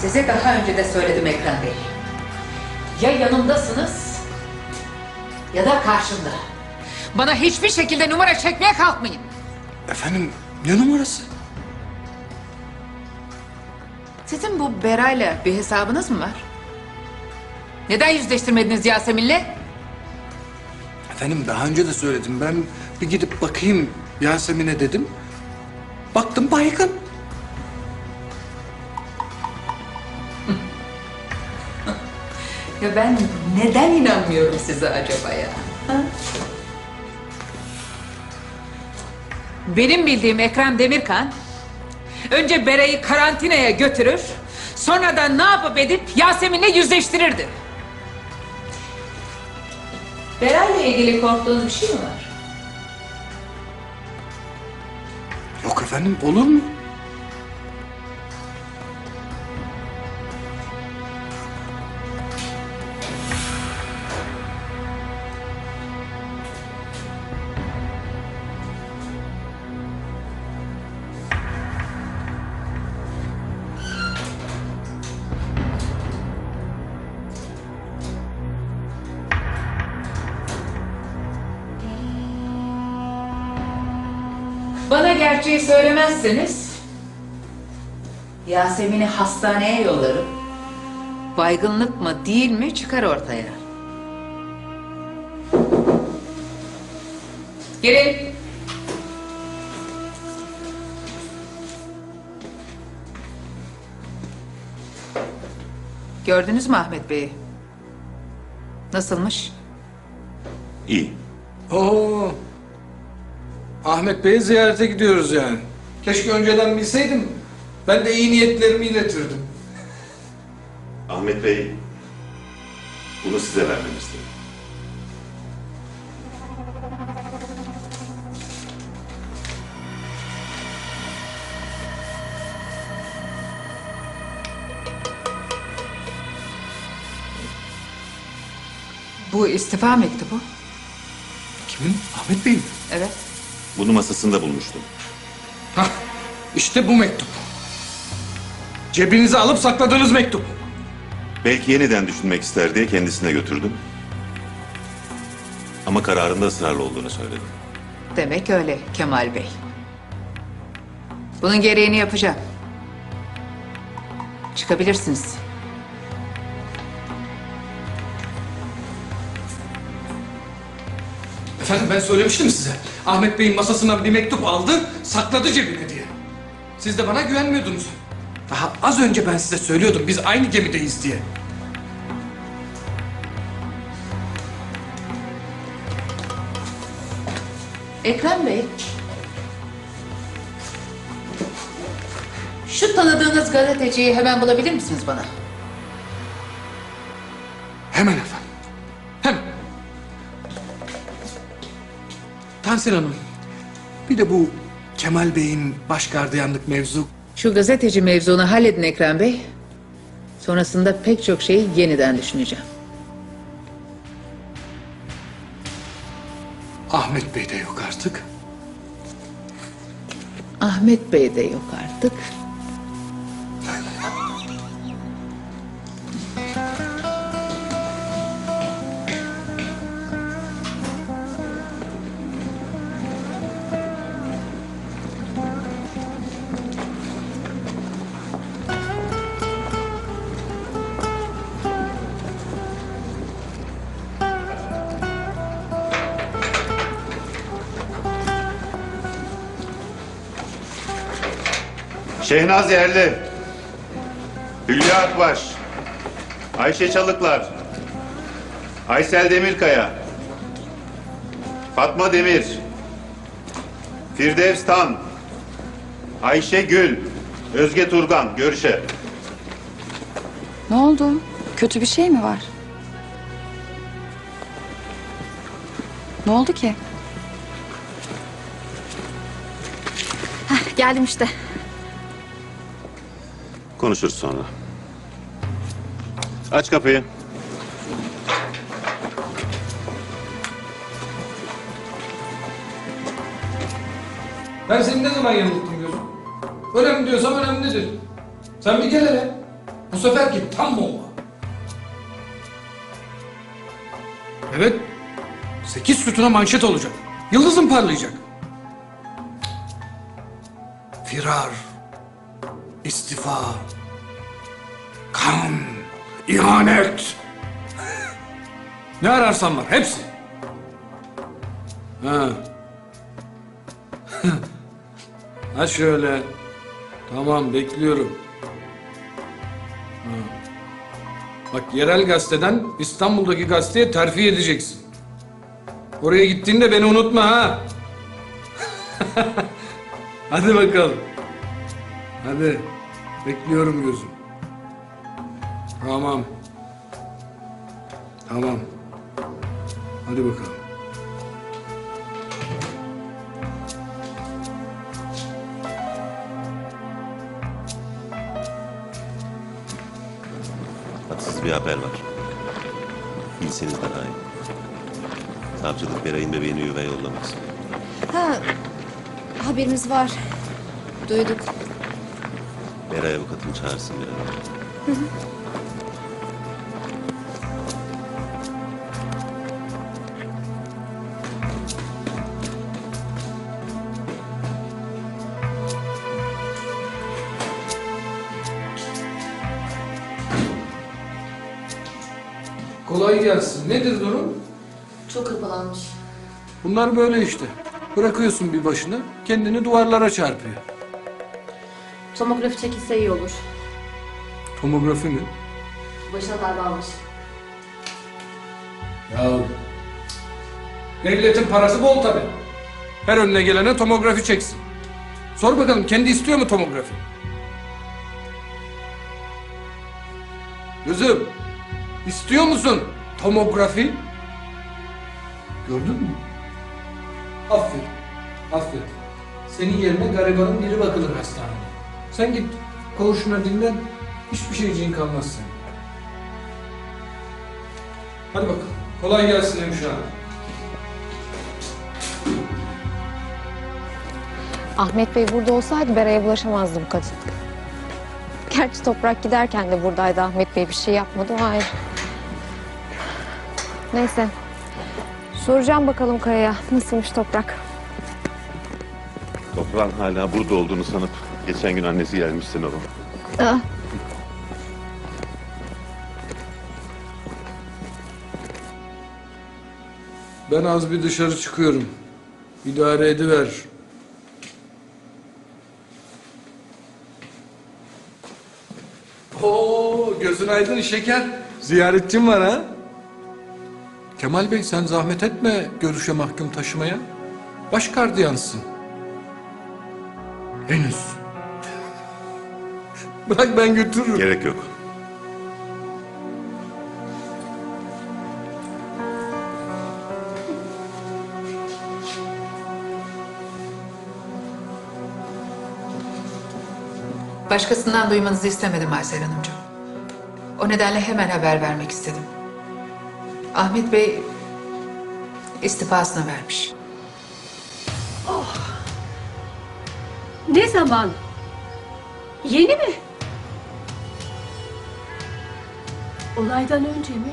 Size daha önce de söyledim Ekrem Bey. Ya yanımdasınız ya da karşımda. Bana hiçbir şekilde numara çekmeye kalkmayın. Efendim ne numarası? Sizin bu Bera'yla bir hesabınız mı var? Neden yüzleştirmediniz Yasemin'le? Efendim daha önce de söyledim. Ben bir gidip bakayım Yasemin'e dedim. Baktım baygın. Ya ben neden inanmıyorum size acaba ya? ha? Benim bildiğim Ekrem Demirkan önce Bera'yı karantinaya götürür sonra da ne yapıp edip Yasemin'le yüzleştirirdi. Bera'yla ilgili korktuğunuz bir şey mi var? Yok efendim olur mu? Bana gerçeği söylemezseniz Yasemin'i hastaneye yollarım. Baygınlık mı değil mi çıkar ortaya. Girin. Gördünüz mü Ahmet Bey'i? Nasılmış? İyi. Oo. Ahmet Bey'i ziyarete gidiyoruz yani. Keşke önceden bilseydim. Ben de iyi niyetlerimi iletirdim. Ahmet Bey bunu size vermemi istedi. Bu istifa mektubu. Kimin? Ahmet Bey mi? Evet. Bunu masasında bulmuştum. Hah, işte bu mektup. Cebinize alıp sakladığınız mektup. Belki yeniden düşünmek ister diye kendisine götürdüm. Ama kararında ısrarlı olduğunu söyledi. Demek öyle Kemal Bey. Bunun gereğini yapacağım. Çıkabilirsiniz. Efendim ben söylemiştim size. Ahmet Bey'in masasından bir mektup aldı, sakladı cebine diye. Siz de bana güvenmiyordunuz. Daha az önce ben size söylüyordum biz aynı gemideyiz diye. Ekrem Bey. Şu tanıdığınız gazeteciyi hemen bulabilir misiniz bana? Tansel Hanım. Bir de bu Kemal Bey'in baş gardiyanlık mevzu. Şu gazeteci mevzunu halledin Ekrem Bey. Sonrasında pek çok şeyi yeniden düşüneceğim. Ahmet Bey de yok artık. Ahmet Bey de yok artık. Şehnaz Yerli, Hülya Akbaş, Ayşe Çalıklar, Aysel Demirkaya, Fatma Demir, Firdevs Tan, Ayşe Gül, Özge Turgan, görüşe. Ne oldu? Kötü bir şey mi var? Ne oldu ki? Heh, geldim işte. Konuşuruz sonra. Aç kapıyı. Ben seni ne zaman yanılttım diyorsun? Önemli diyorsam önemlidir. Sen bir gel hele. Bu seferki tam bomba. Evet. Sekiz sütuna manşet olacak. Yıldızım parlayacak. Firar. İstifa, Kan. ihanet. ne ararsan var hepsi. Ha. ha şöyle. Tamam bekliyorum. Ha. Bak yerel gazeteden İstanbul'daki gazeteye terfi edeceksin. Oraya gittiğinde beni unutma ha. Hadi bakalım. Hadi. Bekliyorum gözüm. Tamam. Tamam. Hadi bakalım. Tatsız bir haber var. Bilseniz daha iyi. Savcılık Beray'ın bebeğini yuvaya yollamak istiyor. Ha, haberimiz var. Duyduk. Beray avukatını çağırsın bir an. Kolay gelsin. Nedir durum? Çok hırpalanmış. Bunlar böyle işte. Bırakıyorsun bir başına, kendini duvarlara çarpıyor. Tomografi çekilse iyi olur. Tomografi mi? Başına darbe almış. Ya devletin parası bol tabi. Her önüne gelene tomografi çeksin. Sor bakalım kendi istiyor mu tomografi? Gözüm, istiyor musun tomografi? Gördün mü? Aferin, aferin. Senin yerine garibanın biri bakılır hastanede. Sen git koğuşuna dinlen, hiçbir şeyciğin kalmaz senin. Hadi bakalım. Kolay gelsin hanım. Ahmet Bey burada olsaydı Bera'ya bulaşamazdı bu kadın. Gerçi toprak giderken de buradaydı Ahmet Bey bir şey yapmadı o ayrı. Neyse. Soracağım bakalım Kaya'ya nasılmış toprak. Toprağın hala burada olduğunu sanıp geçen gün annesi gelmişsin oğlum. Aa, Ben az bir dışarı çıkıyorum. İdare ediver. Oo, gözün aydın şeker. Ziyaretçim var ha. Kemal Bey sen zahmet etme görüşe mahkum taşımaya. Baş gardiyansın. Henüz. Bırak ben götürürüm. Gerek yok. Başkasından duymanızı istemedim Aysel Hanımcığım. O nedenle hemen haber vermek istedim. Ahmet Bey istifasını vermiş. Ne zaman? Yeni mi? Olaydan önce mi?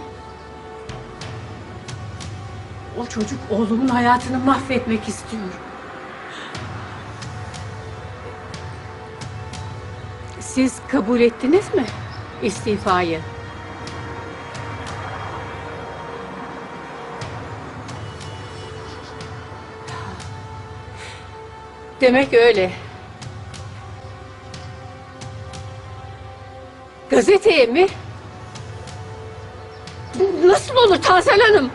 O çocuk oğlumun hayatını mahvetmek istiyor. Siz kabul ettiniz mi istifayı? Demek öyle. Gazeteye mi? Bu Nasıl olur Tansel Hanım?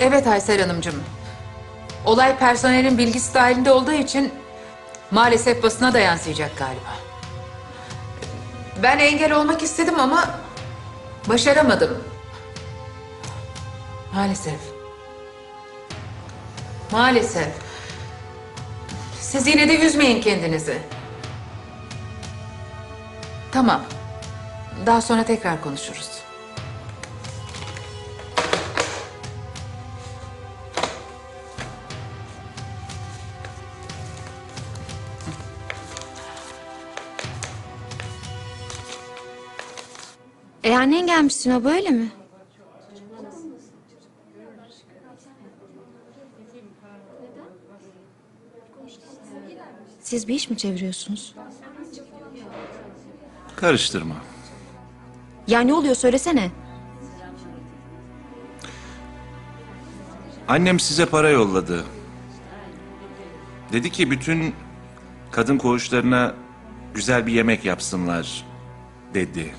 Evet Aysel Hanımcığım. Olay personelin bilgisi dahilinde olduğu için maalesef basına da yansıyacak galiba. Ben engel olmak istedim ama başaramadım. Maalesef. Maalesef. Siz yine de üzmeyin kendinizi. Tamam. Daha sonra tekrar konuşuruz. E annen gelmiş Sinop'a öyle mi? Siz bir iş mi çeviriyorsunuz? Karıştırma. Ya ne oluyor söylesene. Annem size para yolladı. Dedi ki bütün kadın koğuşlarına güzel bir yemek yapsınlar dedi.